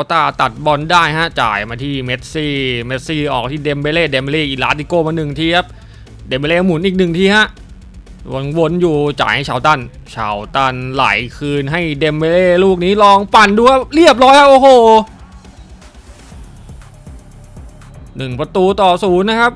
โตาตัดบอลได้ฮะจ่ายมาที่เมสซี่เมสซี่ออกที่เดมเบเล่เดมเบเล่อีลาติโกมาหนึ่งทีครับเดมเบเล่หมุนอีกหนึ่งทีฮะวนๆอยู่จ่ายให้ชาวตันชาวตันไหลคืนให้เดมเบเล่ลูกนี้ลองปั่นดูครับเรียบร้อยครับโอ้โหหนึ่งประตูต่อศูนย์นะครับ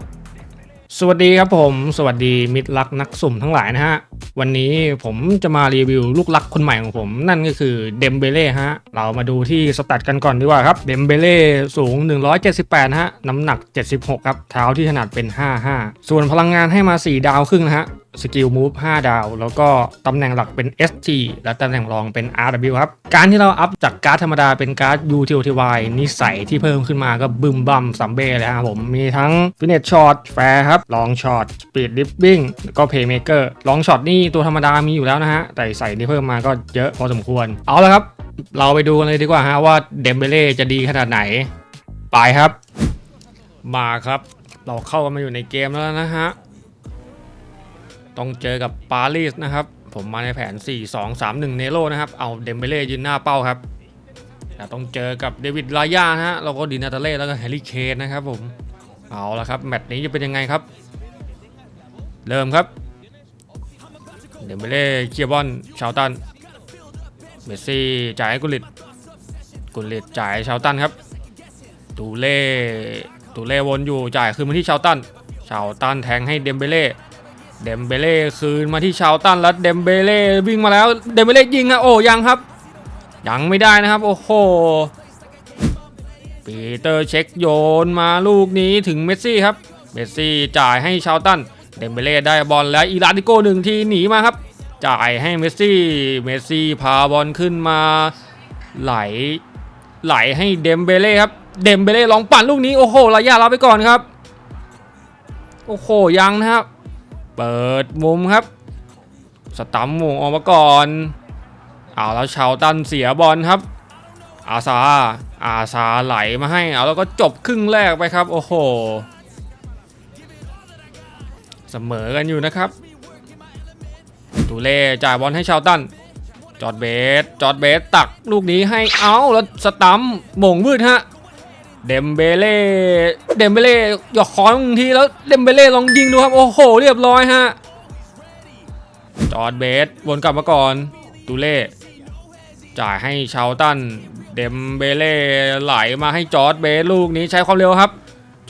สวัสดีครับผม สวัสดีมิตรรักนักสุ่มทั้งหลายนะฮะ วันนี้ผมจะมารีวิวลูกรักคนใหม่ของผม นั่นก็คือเดมเบเล่ฮะ เรามาดูที่สแตกันก่อนดีกว่าครับ เดมเบเล่สูง 178นะฮะ น้ำหนัก 76 ครับ เท้าที่ถนัดเป็น 55 ส่วนพลังงานให้มา 4 ดาวครึ่งนะฮะสกิลมูฟ5ดาว แล้วก็ตำแหน่งหลักเป็น ST และตำแหน่งรองเป็น RW ครับ การที่เราอัพจากการ์ดธรรมดาเป็นการ์ด UTY นิสัยที่เพิ่มขึ้นมาก็บึมบัมซัมเบ้เลยครับผม มีทั้งฟินเนตช็อตแฟร์ครับลองช็อตสปีดดิฟบิ้งแล้วก็เพย์เมเกอร์ลองช็อตนี่ีตัวธรรมดามีอยู่แล้วนะฮะ แต่ใส่ที่เพิ่มมาก็เยอะพอสมควร เอาละครับ เราไปดูกันเลยดีกว่าฮะว่าเดมเบเล่จะดีขนาดไหน ไปครับ มาครับ เราเข้ากันมาอยู่ในเกมแล้วนะฮะ ต้องเจอกับปารีสนะครับ ผมมาในแผน 4 2 3 1 เนโรนะครับ เอาเดมเบเล่ยืนหน้าเป้าครับแต่ต้องเจอกับเดวิดลายานะฮะแล้วก็ดินาตาเล่แล้วก็แฮร์รี่เคนนะครับผม เอาละครับ แมตช์นี้จะเป็นยังไงครับ เริ่มครับ เดมเบเล่เคียบอลชาวตันเมสซี่จ่ายให้กุลิตกุลิตจ่ายชาวตันครับตูเล่ตูเล่วนอยู่จ่ายคืนมาที่ชาวตันชาวตันแทงให้เดมเบเล่เดมเบเล่คืนมาที่ชาวตันแล้วเดมเบเล่วิ่งมาแล้วเดมเบเล่ยิงอะโอ้ยังครับ ยังไม่ได้นะครับโอ้โหปีเตอร์เช็คโยนมาลูกนี้ถึงเมสซี่ครับเมสซี่จ่ายให้ชาวตัน เดมเบเล่ได้บอลแล้วอีลาติโก้หนึ่งทีหนีมาครับ จ่ายให้เมสซี่ เมสซี่พาบอลขึ้นมา ไหล ไหลให้เดมเบเล่ครับ เดมเบเล่ลองปั่นลูกนี้โอ้โหระยะรับไปก่อนครับ โอ้โหยังนะครับ เปิดมุมครับ สตัมป์หมงออกมาก่อน เอาแล้วชาวตันเสียบอลครับ อาซา อาซาไหลมาให้ เอาแล้วก็จบครึ่งแรกไปครับ โอ้โห เสมอกันอยู่นะครับตูเล่จ่ายบอลให้ชาวตันจอดเบสจอดเบสตักลูกนี้ให้เอาแล้วสตัมหม่งมืดฮะเดมเบเล่เดมเบเล่หยอกคอนงทีแล้วเดมเบเล่ลองยิงดูครับโอ้โหเรียบร้อยฮะจอดเบสวนกลับมาก่อนตูเล่จ่ายให้ชาวตันเดมเบเล่ไหลมาให้จอดเบสลูกนี้ใช้ความเร็วครับ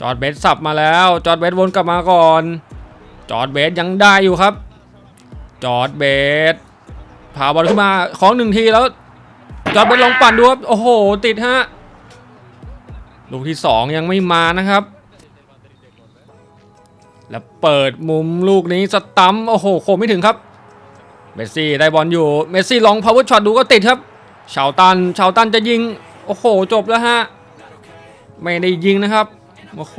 จอดเบสสับมาแล้ว จอดเบสวนกลับมาก่อน จอร์ดเบสยังได้อยู่ครับ จอร์ดเบสพาบอลขึ้นมาของหนึ่งทีแล้ว จอร์ดเบสลองปั่นดูครับโอ้โห ติดฮะลูกที่2ยังไม่มานะครับ แล้วเปิดมุมลูกนี้สตัมโอ้โหโคมไม่ถึงครับเมสซี่ได้บอลอยู่เมสซี่ลองพาวเวอร์ช็อตดูก็ติดครับชาวตันชาวตันจะยิง โอ้โห จบแล้วฮะ ไม่ได้ยิงนะครับ โอ้โห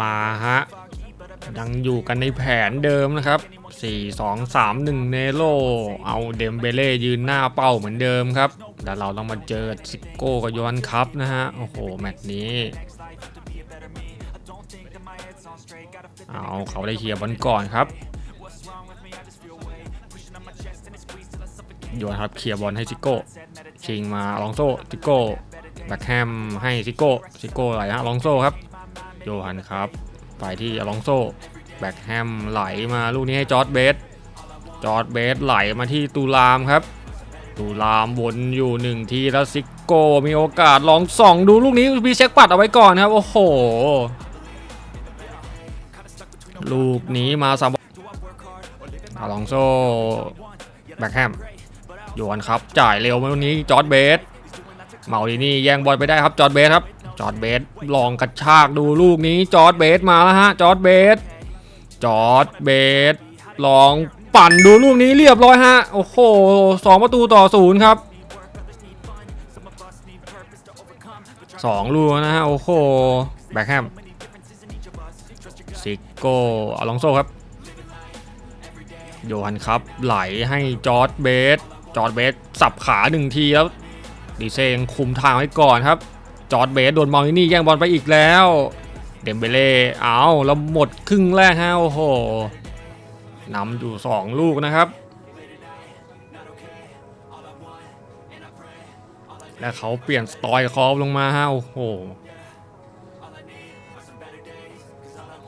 มาฮะยังอยู่กันในแผนเดิมนะครับ 4 2 3 1 เนโรเอาเดมเบเล่ยืนหน้าเป้าเหมือนเดิมครับแล้วเราต้องมาเจอซิโก้กับยฮันครับนะฮะ โอ้โห แมตช์นี้ เอาเขาได้เคลียร์บอลก่อนครับโยนครับเคลียร์บอลให้ซิโก้ชิงมาลองโซ่ซิโก้แบ็คแฮมให้ซิโก้ซิโก้ไหลฮะลองโซ่ครับ โยฮันครับไปที่อลองโซแบ็คแฮมไหลมาลูกนี้ให้จอร์ดเบสจอร์ดเบสไหลมาที่ตูลามครับ ตูลามวนอยู่หนึ่งทีแล้วซิโก้มีโอกาสลองส่องดูลูกนี้มีเช็คปัดเอาไว้ก่อนครับ โอ้โห ลูกนี้มาสามอลองโซแบ็คแฮมโยนครับ จ่ายเร็วมาลูกนี้จอร์ดเบสเมาดีนี่แย่งบอลไปได้ครับจอร์ดเบสครับ จอร์ดเบสลองกระชากดูลูกนี้จอร์ดเบสมาแล้วฮะจอร์ดเบสจอร์ดเบสลองปั่นดูลูกนี้เรียบร้อยฮะโอ้โหสองประตูต่อศูนย์ครับสองลูกนะฮะโอ้โหแบ็คแฮมซิโก้อลองโซครับโยฮันครับไหลให้จอร์ดเบสจอร์ดเบสสับขาหนึ่งทีแล้วดีเซยังคุมทางไว้ก่อนครับ จอร์ดเบสโดนมอลนี่แย่งบอลไปอีกแล้ว เดมเบเล่เอาแล้วหมดครึ่งแรกฮะโอ้โหนำอยู่ 2 ลูกนะครับ และเขาเปลี่ยนสตอยคอฟลงมาฮะโอ้โห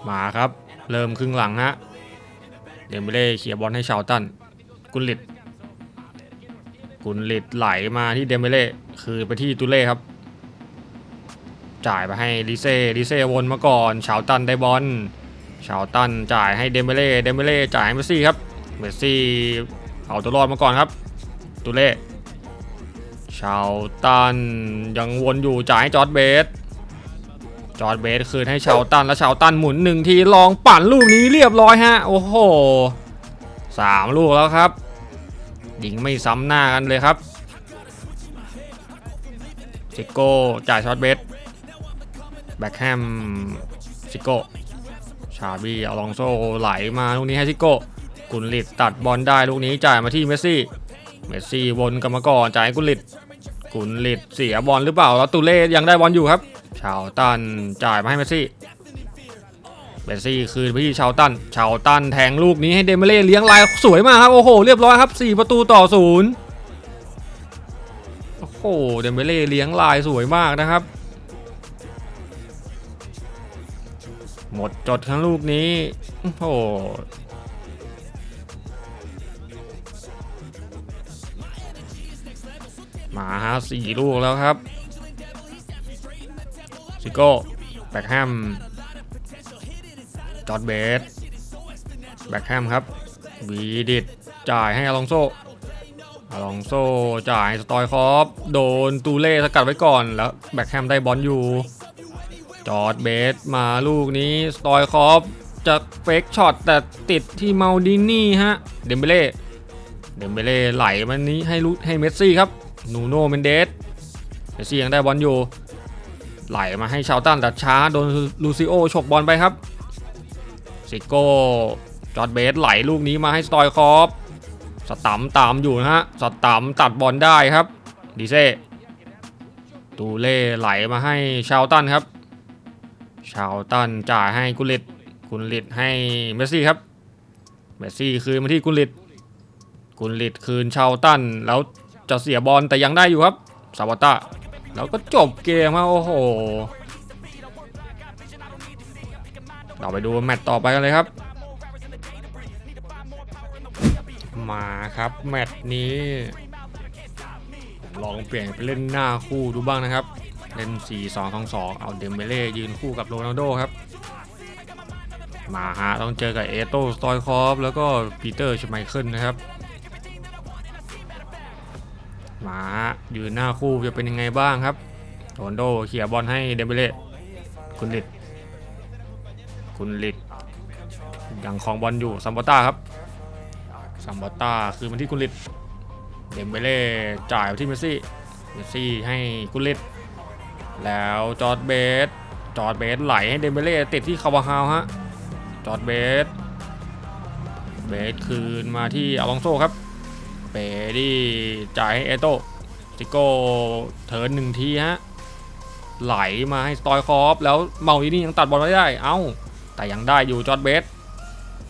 มาครับ เริ่มครึ่งหลังฮะเดมเบเล่เคลียบอลให้ชาวตัน กุนลิดกุนลิดไหลมาที่เดมเบเล่คือไปที่ตุเล่ครับ จ่ายไปให้ลิเซ่ลิเซ่วนมาก่อนชาวตันได้บอลชาวตันจ่ายให้เดมเบเล่เดมเบเล่จ่ายให้เมสซี่ครับเมสซี่เอาตัวรอดมาก่อนครับตุเล่ชาวตันยังวนอยู่จ่ายให้จอร์ดเบสจอร์ดเบสคืนให้ชาวตันแล้วชาวตันหมุนหนึ่งทีลองปั่นลูกนี้เรียบร้อยฮะโอ้โหสามลูกแล้วครับยิงไม่ซ้ำหน้ากันเลยครับซิโก้จ่ายช็อตเบส แบ็คแฮมซิโก้ชาบีอลองโซไหลมาลูกนี้ให้ซิโก้กุนลิดตัดบอลได้ลูกนี้จ่ายมาที่เมสซี่ เมสซี่วนกลับมาก่อนจ่ายให้กุนลิดกุนลิดเสียบอลหรือเปล่า แล้วตูเล่ยังได้บอลอยู่ครับ ชาวตันจ่ายมาให้เมสซี่ เมสซี่คืนไปที่ชาวตัน ชาวตันแทงลูกนี้ให้เดมเบเล่เลี้ยงลายสวยมากครับโอ้โหเรียบร้อยครับ4ประตูต่อศูนย์โอ้โหเดมเบเล่เลี้ยงลายสวยมากนะครับ หมดจดทั้งลูกนี้ โอ้โหมาฮะสี่ลูกแล้วครับซิโก้แบ็คแฮมจอร์ดเบสแบ็คแฮมครับวีดิดจ่ายให้อลองโซอลองโซจ่ายสตอยคอฟโดนตูเล่สกัดไว้ก่อนแล้วแบ็คแฮมได้บอลอยู่ จอดเบสมาลูกนี้ สตอยคอฟจะเฟกช็อตแต่ติดที่เมาดินี่ฮะ เดมเบเล่ เดมเบเล่ไหลมันนี้ให้ลูให้เมสซี่ครับ นูโน่เมนเดส เมสซี่ยังได้บอลอยู่ ไหลมาให้ชาวตันแต่ช้าโดนลูซิโอฉกบอลไปครับ ซิโก้ จอดเบสไหลลูกนี้มาให้สตอยคอฟสตัมตามอยู่นะฮะ สตัมตัดบอลได้ครับ ดีเซ่ตูเล่ไหลมาให้ชาวตันครับ ชาวตันจ่ายให้กุลิตกุลิตให้เมสซี่ครับเมสซี่คืนมาที่กุลิตกุลิตคืนชาวตันแล้วจะเสียบอลแต่ยังได้อยู่ครับซาวาต้าแล้วก็จบเกมครับโอ้โหเราไปดูแมตต์ต่อไปกันเลยครับ มาครับแมตช์นี้ ลองเปลี่ยนไปเล่นหน้าคู่ดูบ้างนะครับ เล่น 4 2 2 2 เอาเดมเบเล่ยืนคู่กับโรนัลโดครับ มาฮะต้องเจอกับเอโตสตอยคอฟแล้วก็ปีเตอร์ชไมเคิลนะครับ มาฮะยืนหน้าคู่จะเป็นยังไงบ้างครับโรนลโดเขี่ยบอลให้เดมเบเล่คุณลิดคุณลิดยังครองบอลอยู่ซัมบอต้าครับซัมบอต้าคือมันที่คุณลิดเดมเบเล่จ่ายไปที่เมสซี่ เมสซี่ให้คุณลิด แล้วจอร์ดเบสจอร์ดเบสไหลให้เดมเบเล่ติดที่คาวาฮาวฮะจอร์ดเบสเบสคืนมาที่อลองโซครับเปดี้จ่ายให้เอโต้ติโก้เทิร์นหนึ่งทีฮะไหลมาให้สตอยคอฟแล้วเมาอีนี่ยังตัดบอลไม่ได้ เอ้า แต่ยังได้อยู่จอร์ดเบส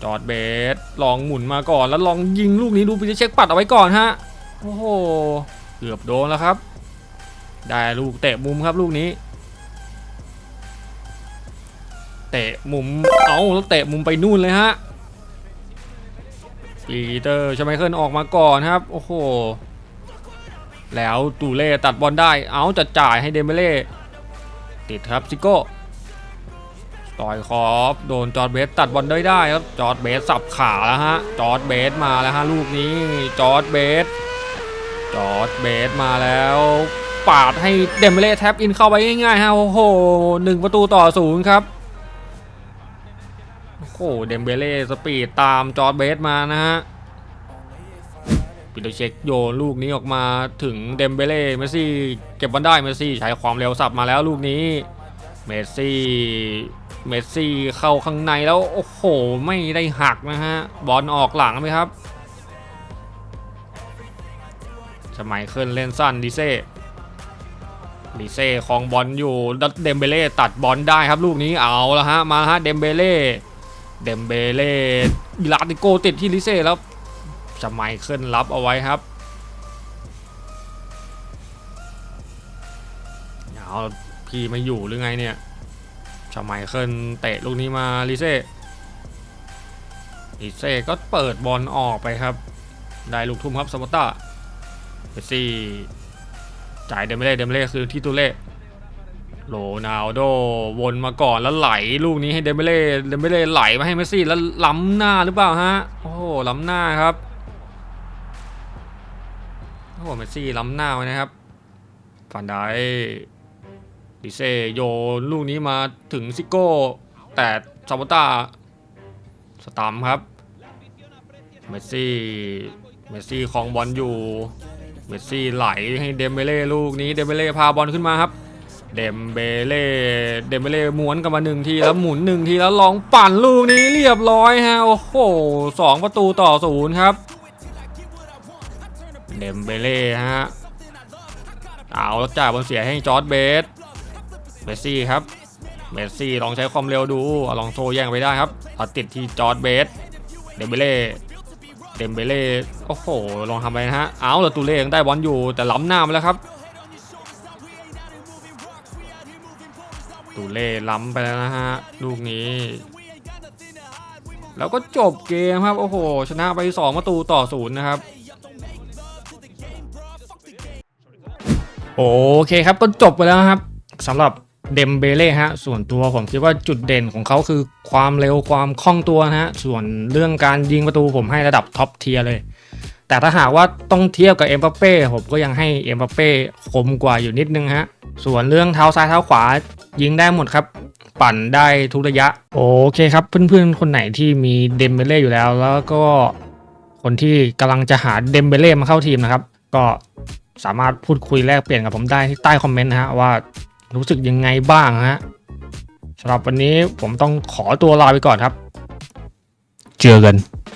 จอร์ดเบสลองหมุนมาก่อนแล้วลองยิงลูกนี้ดูปีเช็คปัดเอาไว้ก่อนฮะโอ้โหเกือบโดนแล้วครับ ได้ลูกเตะมุมครับลูกนี้ เตะมุมเอาแล้วเตะมุมไปนู่นเลยฮะปีเตอร์ชไมเคิลออกมาก่อนครับ โอ้โห แล้วตูเล่ตัดบอลได้ เอาจะจ่ายให้เดมเบเล่ติดครับซิโก้ต่อยคอฟโดนจอร์ดเบสตัดบอลได้ได้ครับจอร์ดเบสสับขาแล้วฮะจอร์ดเบสมาแล้วฮะลูกนี้จอร์ดเบสจอร์ดเบสมาแล้ว ปาดให้เดมเบเล่แท็บอินเข้าไปง่ายๆฮะโอ้โหหนึ่งประตูต่อศูนย์ครับโอ้โหเดมเบเล่สปีดตามจอร์ดเบสมานะฮะปิโตเช็คโยนลูกนี้ออกมาถึงเดมเบเล่เมสซี่เก็บบอลได้เมสซี่ใช้ความเร็วสับมาแล้วลูกนี้เมสซี่เมสซี่เข้าข้างในแล้วโอ้โหไม่ได้หักนะฮะบอลออกหลังไหมครับสมัยเคลื่อนเล่นสั้นดิเซ่ ดิเซ่คลองบอลอยู่ดัดเดมเบเล่ตัดบอลได้ครับลูกนี้เอาแล้วฮะมาฮะเดมเบเล่เดมเบเล่อิลาติโกติดที่ลิเซ่แล้วสมัยเคลื่อนรับเอาไว้ครับเอาพี่ไม่อยู่หรือไงเนี่ยชาไมเคิลเตะลูกนี้มาลิเซ่ลิเซ่ก็เปิดบอลออกไปครับ ได้ลูกทุ่มครับสปอตตาเมสซี่ จ่ายเดมเล่เดมเล่คือที่ตูเล่โรนัลโดวนมาก่อนแล้วไหลลูกนี้ให้เดมเล่เดมเล่ไหลมาให้เมสซี่แล้วล้ำหน้าหรือเปล่าฮะโอ้โหล้ำหน้าครับโอ้โหเมสซี่ล้ำหน้าไว้นะครับฟันไดดิเซโยนลูกนี้มาถึงซิโก้ แต่ซาบอต้าสตัมครับเมสซี่เมสซี่คลองบอลอยู่ เมสซี่ไหลให้เดมเบเล่ลูกนี้เดมเบเล่พาบอลขึ้นมาครับเดมเบเล่เดมเบเล่ม้วนกลันมาหนึ่งทีแล้วหมุนหนึ่งทีแล้วลองปั่นลูกนี้เรียบร้อยฮะโอ้โหสองประตูต่อศูนย์ครับเดมเบเล่ฮะเอาแล้วจ่ายบอลเสียให้จอร์ดเบสเมสซี่ครับเมสซี่ลองใช้ความเร็วดูอลองโซแย่งไปได้ครับเอาติดที่จอร์ดเบสเดมเบเล่ เดมเบเล่โอ้โหลองทำไปนะฮะเอาล้วตูเล่ยังได้บอลอยู่แต่ล้ำหน้ามาแล้วครับตูเล่ล้ำไปแล้วนะฮะลูกนี้ แล้วก็จบเกมครับโอ้โห ชนะไป2ประตูต่อศูนย์นะครับโอเคครับก็จบไปแล้วครับสำหรับ เดมเบเล่ฮะส่วนตัวผมคิดว่าจุดเด่นของเขาคือความเร็วความคล่องตัวนะฮะส่วนเรื่องการยิงประตูผมให้ระดับท็อปเทียร์เลย แต่ถ้าหากว่าต้องเทียบกับเอ็มบัปเป้ผมก็ยังให้เอ็มบัปเป้คมกว่าอยู่นิดนึงฮะส่วนเรื่องเท้าซ้ายเท้าขวายิงได้หมดครับ ปั่นได้ทุกระยะ โอเคครับเพื่อนๆ คนไหนที่มีเดมเบเล่อยู่แล้ว แล้วก็คนที่กำลังจะหาเดมเบเล่มาเข้าทีมนะครับ ก็สามารถพูดคุยแลกเปลี่ยนกับผมได้ที่ใต้คอมเมนต์นะฮะว่า รู้สึกยังไงบ้างฮะสำหรับวันนี้ผมต้องขอตัวลาไปก่อนครับ เจอกัน